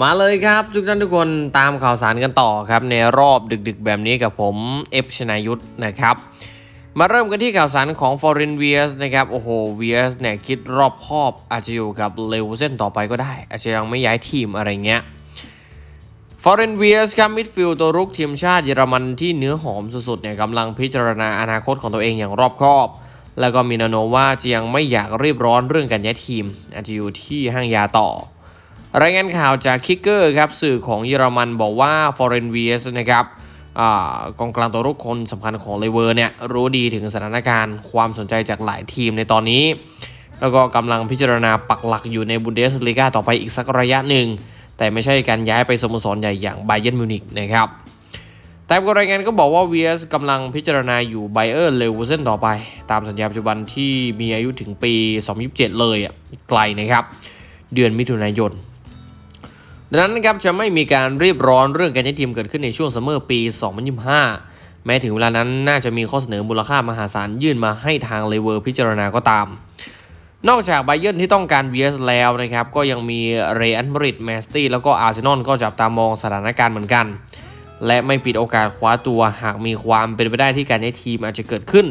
มาเลยครับทุกท่านทุกคนตามข่าวสารกันต่อครับ ในรอบดึกๆ แบบนี้กับผมเอฟชนายุทธนะครับ มาเริ่มกันที่ข่าวสารของ Foreign v s นะครับ โอ้โห v s เนี่ยคิดรอบคอบอาจจะอยู่กับเลวเส้นต่อไปก็ได้ อาจจะยังไม่ย้ายทีมอะไรเงี้ย Foreign v s ครับมิดฟิลด์ตัวรุกทีมชาติเยอรมันที่เนื้อหอมสุดๆเนี่ยกำลังพิจารณาอนาคตของตัวเองอย่างรอบคอบ แล้วก็มีนโนว่าจะยังไม่อยากรีบร้อนเรื่องการย้ายทีม อาจจะอยู่ที่ห้างยาต่อ รายงานข่าวจากคิกเกอร์ครับสื่อของเยอรมันบอกว่า Foreign vs นะครับอกองกลางตัวรุกคนสำคัญของเลเวอร์เนี่ยรู้ดีถึงสถานการณ์ความสนใจจากหลายทีมในตอนนี้ แล้วก็กำลังพิจารณาปักหลักอยู่ในบุนเดสลีกาต่อไปอีกสักระยะหนึ่ง แต่ไม่ใช่การย้ายไปสโมสรใหญ่อย่างไบเยนมิวนิกนะครับแต่รายงานก็บอกว่า VS กำลังพิจารณาอยู่ไบเออร์เลเวอร์เซนต่อไป ตามสัญญาปัจจุบันที่มีอายุถึงปี 2027 เลยอะไกลนะครับ เดือนมิถุนายน ดังนั้นนะครับจะไม่มีการรีบร้อนเรื่องการย้ายทีมเกิดขึ้นในช่วงซัมเมอร์ปี 2025 แม้ถึงเวลานั้นน่าจะมีข้อเสนอมูลค่ามหาศาลยื่นมาให้ทางเลเวอร์พิจารณาก็ตาม นอกจากไบเยนที่ต้องการ VS แล้วนะครับก็ยังมีเรอัลมาดริดแมสตี้แล้วก็อาร์เซนอลก็จับตามองสถานการณ์เหมือนกัน และไม่ปิดโอกาสคว้าตัวหากมีความเป็นไปได้ที่การย้ายทีมอาจจะเกิดขึ้น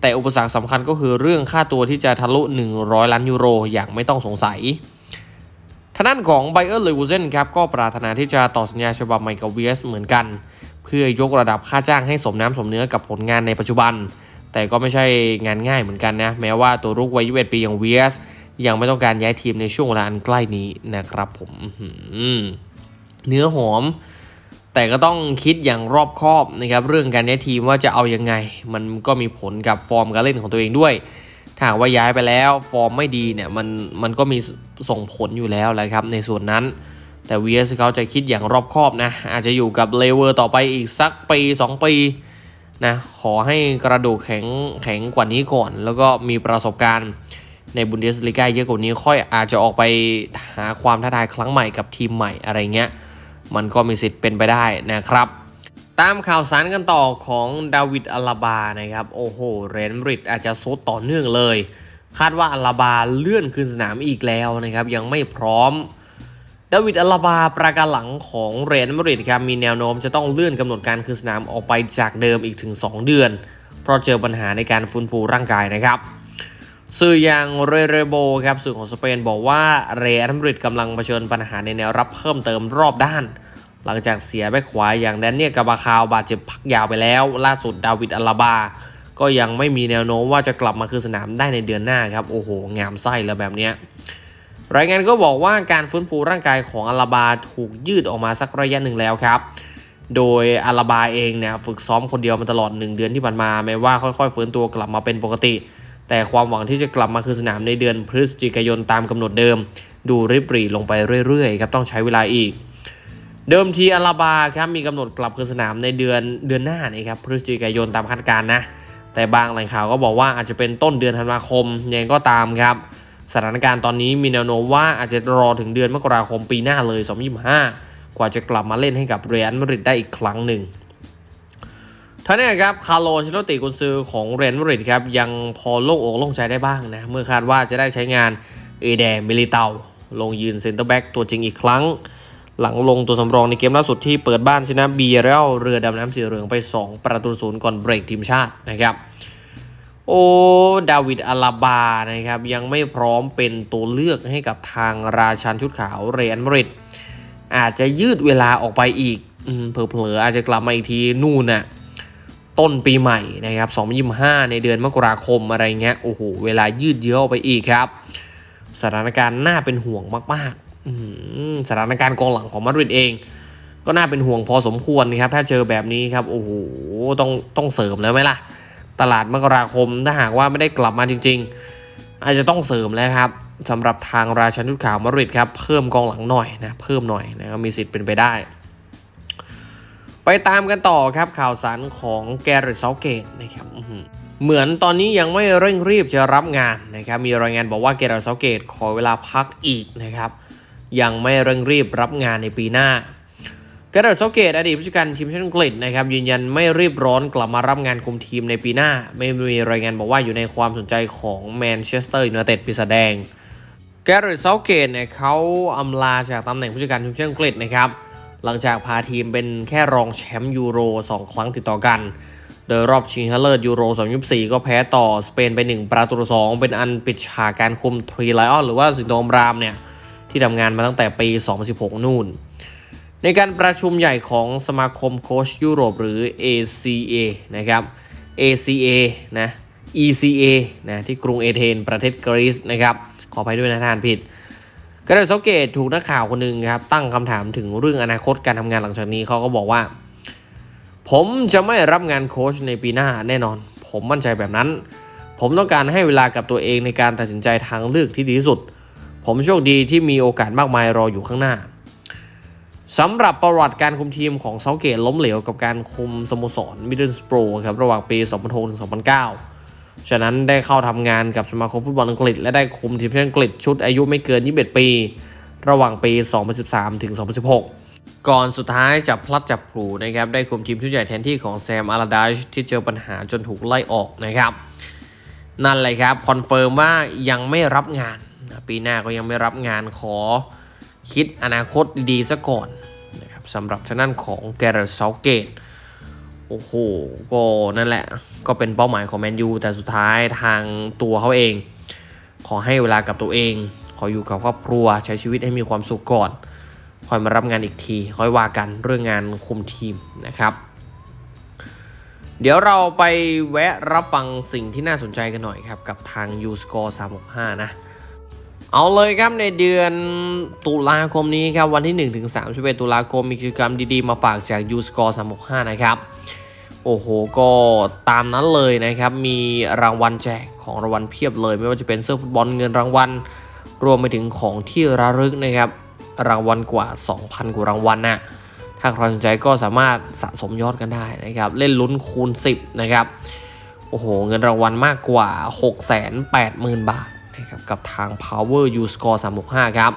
แต่อุปสรรคสำคัญก็คือเรื่องค่าตัวที่จะทะลุ 100 ล้านยูโรอย่างไม่ต้องสงสัย ทางด้านของไบเออร์เลวูเซนครับก็ปรารถนาที่จะต่อสัญญาฉบับใหม่กับ VS เหมือนกัน เพื่อยกระดับค่าจ้างให้สมน้ำสมเนื้อกับผลงานในปัจจุบัน แต่ก็ไม่ใช่งานง่ายเหมือนกันนะ แม้ว่าตัวรุกวัย21ปีอย่าง VS ยังไม่ต้องการย้ายทีมในช่วงเวลาอันใกล้นี้นะครับผมเนื้อหอม แต่ก็ต้องคิดอย่างรอบคอบนะครับเรื่องการย้ายทีมว่าจะเอายังไง มันก็มีผลกับฟอร์มการเล่นของตัวเองด้วยถ้าว่าย้ายไปแล้วฟอร์มไม่ดีเนี่ยมันมันก็มี ส่งผลอยู่แล้วแหละครับในส่วนนั้น แต่ VS เขาจะคิดอย่างรอบคอบนะ อาจจะอยู่กับเลเวอร์ต่อไปอีกสักปี 2 ปีนะขอให้กระดูกแข็งแข็งกว่านี้ก่อน แล้วก็มีประสบการณ์ในบุนเดสลีกาเยอะกว่านี้ค่อยอาจจะออกไปหาความท้าทายครั้งใหม่กับทีมใหม่อะไรเงี้ย มันก็มีสิทธิ์เป็นไปได้นะครับ ตามข่าวสารกันต่อของดาวิดอลาบานะครับ โอ้โห เรนบริดอาจจะซุดต่อเนื่องเลย คาดว่าอัลาบาเลื่อนคืนสนามอีกแล้วนะครับยังไม่พร้อมดาวิดอัลาบาประการหลังของเรนบริดครับมีแนวโน้มจะต้องเลื่อนกำหนดการคืนสนามออกไปจากเดิมอีกถึง 2 เดือน เพราะเจอปัญหาในการฟื้นฟูร่างกายนะครับ สื่ออย่างเรเรโบครับสื่อของสเปนบอกว่าเรอัลมาดริดกำลังเผชิญปัญหาในแนวรับเพิ่มเติมรอบด้าน หลังจากเสียแบ็คขวาอย่างแดนเนียลกาบาคาวบาดเจ็บพักยาวไปแล้ว ล่าสุดดาวิดอัลลาบา ก็ยังไม่มีแนวโน้มว่าจะกลับมาคืนสนามได้ในเดือนหน้าครับ โอ้โห งามไส้แล้วแบบเนี้ยรายงานก็บอกว่าการฟื้นฟูร่างกายของอัลาบาถูกยืดออกมาสักระยะหนึ่งแล้วครับ โดยอัลาบาเองเนี่ยฝึกซ้อมคนเดียวมาตลอด 1 เดือนที่ผ่านมาแม้ว่าค่อยๆฟื้นตัวกลับมาเป็นปกติ แต่ความหวังที่จะกลับมาคือสนามในเดือนพฤศจิกายนตามกำหนดเดิม ดูริบรีลงไปเรื่อยๆครับต้องใช้เวลาอีก เดิมทีอาราบาครับมีกำหนดกลับคืนสนามในเดือนเดือนหน้านี่ครับพฤศจิกายนตามคาดการณ์นะ แต่บางแหล่งข่าวก็บอกว่าอาจจะเป็นต้นเดือนธันวาคมยังไงก็ตามครับ สถานการณ์ตอนนี้มีแนวโน้มว่าอาจจะรอถึงเดือนมกราคมปีหน้าเลย2025 กว่าจะกลับมาเล่นให้กับเรอัลมาดริดได้อีกครั้งหนึ่งท่านี้ครับคาร์โลชิโนติกุนซือของเรอัลมาดริดครับยังพอโล่งอกโล่งใจได้บ้างนะเมื่อคาดว่าจะได้ใช้งานเอเดมิลิเตาลงยืนเซนเตอร์แบ็กตัวจริงอีกครั้ง หลังลงตัวสำรองในเกมล่าสุดที่เปิดบ้านชนะบีเรลเรือดำน้ำสีเหลืองไป 2 ประตูศูนย์ก่อนเบรกทีมชาตินะครับโอ้ดาวิดอาลาบานะครับยังไม่พร้อมเป็นตัวเลือกให้กับทางราชันชุดขาวเรอัลมาดริดอาจจะยืดเวลาออกไปอีกอเผลอๆอาจจะกลับมาอีกทีนู่นน่ะต้นปีใหม่นะครับ2025 ในเดือนมกราคมอะไรเงี้ยโอ้โหเวลายืดเยื้อออกไปอีกครับ สถานการณ์น่าเป็นห่วงมากๆ สถานการณ์กองหลังของมาดริดเอง ก็น่าเป็นห่วงพอสมควรนะครับ ถ้าเจอแบบนี้ครับ โอ้โห ต้องต้องเสริมแล้วไหมล่ะ ตลาดมกราคมถ้าหากว่าไม่ได้กลับมาจริง ๆ อาจจะต้องเสริมแล้วครับสำหรับทางราชันชุดขาวมาดริดครับ เพิ่มกองหลังหน่อยนะ เพิ่มหน่อยนะก็มีสิทธิ์เป็นไปได้ ไปตามกันต่อครับข่าวสารของแกเรตเซาเกตนะครับเหมือนตอนนี้ยังไม่เร่งรีบจะรับงานนะครับ มีรายงานบอกว่าแกเรตเซาเกตขอเวลาพักอีกนะครับ ยังไม่เร่งรีบรับงานในปีหน้ากระดาษโซเกตอดีตผู้จัดการทีมชาติอังกฤษนะครับยืนยันไม่รีบร้อนกลับมารับงานคุมทีมในปีหน้า ไม่มีรายงานบอกว่าอยู่ในความสนใจของแมนเชสเตอร์ยูไนเต็ดปีศาจแดงแกเรตเซาเกตเนี่ยเขาอำลาจากตำแหน่งผู้จัดการทีมชาติอังกฤษนะครับหลังจากพาทีมเป็นแค่รองแชมป์ยูโร 2 ครั้งติดต่อกัน โดยรอบชิงชนะเลิศยูโร 2024 ก็แพ้ต่อสเปนไป 1 ประตูต่อสองเป็นอันปิดฉากการคุมทรีไลออนหรือว่าสิงโตมรามเนี่ย ที่ทำงานมาตั้งแต่ปี 2016 นู่น ในการประชุมใหญ่ของสมาคมโค้ชยุโรปหรือ ACA นะครับ ACA นะ ECA นะที่กรุงเอเธนประเทศกรีซนะครับขออภัยด้วยนะท่านผิดกระเดซเกตถูกนักข่าวคนหนึ่งครับตั้งคำถามถึงเรื่องอนาคตการทำงานหลังจากนี้เขาก็บอกว่า ผมจะไม่รับงานโค้ชในปีหน้าแน่นอน ผมมั่นใจแบบนั้น ผมต้องการให้เวลากับตัวเองในการตัดสินใจทางเลือกที่ดีที่สุด ผมโชคดีที่มีโอกาสมากมายรออยู่ข้างหน้าสำหรับประวัติการคุมทีมของเซาเกตล้มเหลวกับการคุมสโมสรมิดเดิลสโปรครับระหว่างปี 2006ถึง2009 ฉะนั้นได้เข้าทำงานกับสมาคมฟุตบอลอังกฤษ และได้คุมทีมชาติอังกฤษชุดอายุไม่เกิน 21 ปี ระหว่างปี 2013ถึง2016 ก่อนสุดท้ายจับพลัดจับผลูนะครับได้คุมทีมชุดใหญ่แทนที่ของแซมอาราดาชที่เจอปัญหาจนถูกไล่ออกนะครับนั่นเลยครับคอนเฟิร์มว่ายังไม่รับงาน ปีหน้าก็ยังไม่รับงานขอคิดอนาคตดีๆซะก่อนนะครับสำหรับทางด้านของแกเรตเซาเกตโอ้โหก็นั่นแหละ ก็เป็นเป้าหมายของแมนยูแต่สุดท้ายทางตัวเขาเอง ขอให้เวลากับตัวเอง ขออยู่กับครอบครัวใช้ชีวิตให้มีความสุขก่อนค่อยมารับงานอีกที ค่อยว่ากันเรื่องงานคุมทีมนะครับ เดี๋ยวเราไปแวะรับฟังสิ่งที่น่าสนใจกันหน่อยครับ กับทาง u s c o r e 365 นะ เอาเลยครับในเดือนตุลาคมนี้ครับวันที่ 1 ถึง 31 ตุลาคมมีกิจกรรมดีๆ มาฝากจาก u s c o r e 365 นะครับ โอ้โห ก็ตามนั้นเลยนะครับ มีรางวัลแจกของรางวัลเพียบเลย ไม่ว่าจะเป็นเสื้อฟุตบอลเงินรางวัล รวมไปถึงของที่ระลึกนะครับ รางวัลกว่า 2,000 กว่ารางวัลนะถ้าใครสนใจก็สามารถสะสมยอดกันได้นะครับ เล่นลุ้นคูณ 10 นะครับ โอ้โห เงินรางวัลมากกว่า 680,000 บาท นะครับกับทาง Power U Score 365 ครับ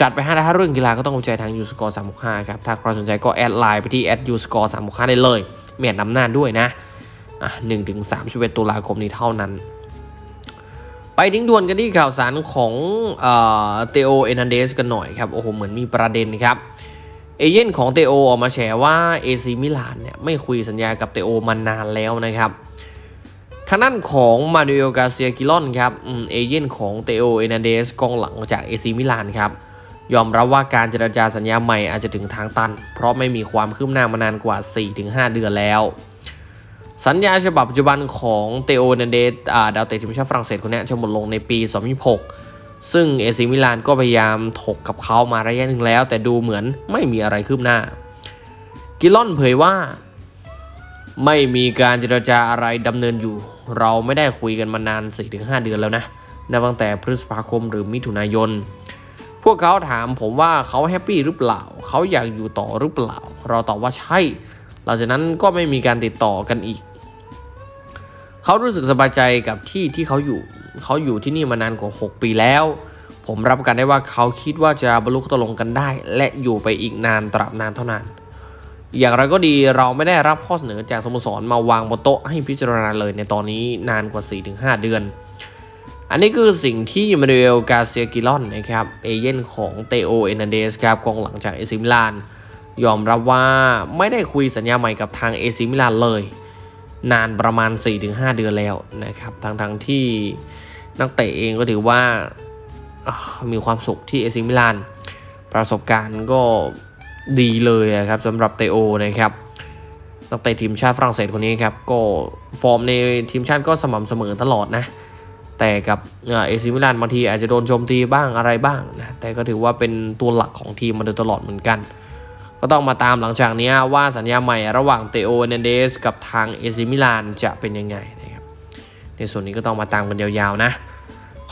จัดไปให้ถ้าเรื่องกีฬาก็ต้องใจทาง U Score 365 ครับ ถ้าใครสนใจก็แอดไลน์ไปที่ U Score 365 ได้เลย เมียนนำหน้าด้วยนะอะ1ถึง3ชีวิตตุลาคมนี้เท่านั้น ไปทิ้งดวนกันที่ข่าวสารของเตโอเอนันเดสกันหน่อยครับ โอ้โห เหมือนมีประเด็นครับเอเย่นของเตโอออกมาแฉว่าเอซีมิลานเนี่ยไม่คุยสัญญากับเตโอมานานแล้วนะครับ ทางด้านของมานูเอลกาเซียกิลอนครับเอเย่นของเตโอเอนันเดสกองหลังจากเอซีมิลานครับยอมรับว่าการเจรจาสัญญาใหม่อาจจะถึงทางตัน เพราะไม่มีความคืบหน้ามานานกว่า 4-5 เดือนแล้ว สัญญาฉบับปัจจุบันของเตโอนันเดสดาวเตะทีมชาติฝรั่งเศสคนนี้จะหมดลงในปี 2026 ซึ่งเอซิมิลานก็พยายามถกกับเขามาระยะหนึ่งแล้ว แต่ดูเหมือนไม่มีอะไรคืบหน้า กิลอนเผยว่า ไม่มีการเจรจาอะไรดำเนินอยู่ เราไม่ได้คุยกันมานาน 4-5 เดือนแล้วนะนับตั้งแต่พฤษภาคมหรือมิถุนายน พวกเขาถามผมว่าเขาแฮปปี้หรือเปล่า เขาอยากอยู่ต่อหรือเปล่า เราตอบว่าใช่ หลังจากนั้นก็ไม่มีการติดต่อกันอีก เขารู้สึกสบายใจกับที่ที่เขาอยู่ เขาอยู่ที่นี่มานานกว่า 6 ปีแล้ว ผมรับประกันได้ว่าเขาคิดว่าจะบรรลุข้อตกลงกันได้ และอยู่ไปอีกนานตราบนานเท่านั้น อย่างไรก็ดีเราไม่ได้รับข้อเสนอจากสโมสรมาวางบนโต๊ะให้พิจารณาเลยในตอนนี้นานกว่า 4-5 เดือน อันนี้คือสิ่งที่มานูเอลกาเซียกิลอนนะครับเอเย่นของเตโอเอนันเดสครับกองหลังจากเอซิมิลานยอมรับว่าไม่ได้คุยสัญญาใหม่กับทางเอซิมิลานเลย นานประมาณ 4-5 เดือนแล้วนะครับทั้งๆที่นักเตะเองก็ถือว่ามีความสุขที่เอซิมิลานประสบการณ์ก็ ดีเลยอะครับสำหรับเตโอนะครับนักเตะทีมชาติฝรั่งเศสคนนี้ครับก็ฟอร์มในทีมชาติก็สม่ำเสมอตลอดนะแต่กับเอซิมิลานบางทีอาจจะโดนโจมตีบ้างอะไรบ้างนะแต่ก็ถือว่าเป็นตัวหลักของทีมมาโดยตลอดเหมือนกัน ก็ต้องมาตามหลังจากนี้ว่าสัญญาใหม่ระหว่างเตโอเนเดสกับทางเอซิมิลานจะเป็นยังไงนะครับในส่วนนี้ก็ต้องมาตามกันยาวๆนะ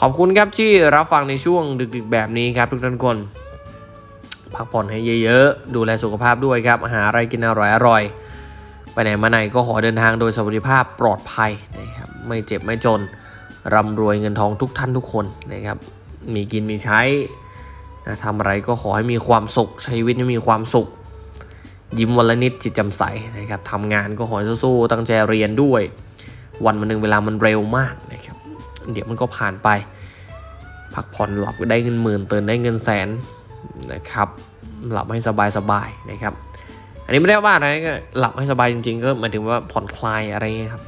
ขอบคุณครับที่รับฟังในช่วงดึกๆแบบนี้ครับทุกท่านคน พักผ่อนให้เยอะๆ ดูแลสุขภาพด้วยครับ หาอะไรกินอร่อยๆไปไหนมาไหนก็ขอเดินทางโดยสวัสดิภาพปลอดภัยนะครับไม่เจ็บไม่จนร่ำรวยเงินทองทุกท่านทุกคนนะครับมีกินมีใช้นะทำอะไรก็ขอให้มีความสุขใช้ชีวิตให้มีความสุข ยิ้มวันละนิดจิตจำใสนะครับทำงานก็ขอให้สู้ๆตั้งใจเรียนด้วย วันวันหนึ่งเวลามันเร็วมากนะครับเดี๋ยวมันก็ผ่านไป พักผ่อนหลับก็ได้เงินหมื่นตื่นได้เงินแสน นะครับหลับให้สบายสบายๆนะครับ อันนี้ไม่ได้ว่าอะไรก็หลับให้สบายจริง ๆ ก็หมายถึงว่าผ่อนคลายอะไรเงี้ยครับ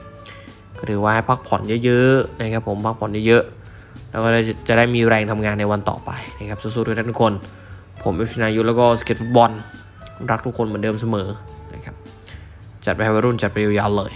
ก็ถือว่าให้พักผ่อนเยอะๆนะครับผมพักผ่อนเยอะๆแล้วก็จะจะได้มีแรงทำงานในวันต่อไปนะครับสู้ๆทุกท่านทุกคน ผมเอฟชนายุทธแล้วก็สเก็ตฟุตบอลรักทุกคนเหมือนเดิมเสมอนะครับจัดไปให้วัยรุ่นจัดไปยาวๆเลย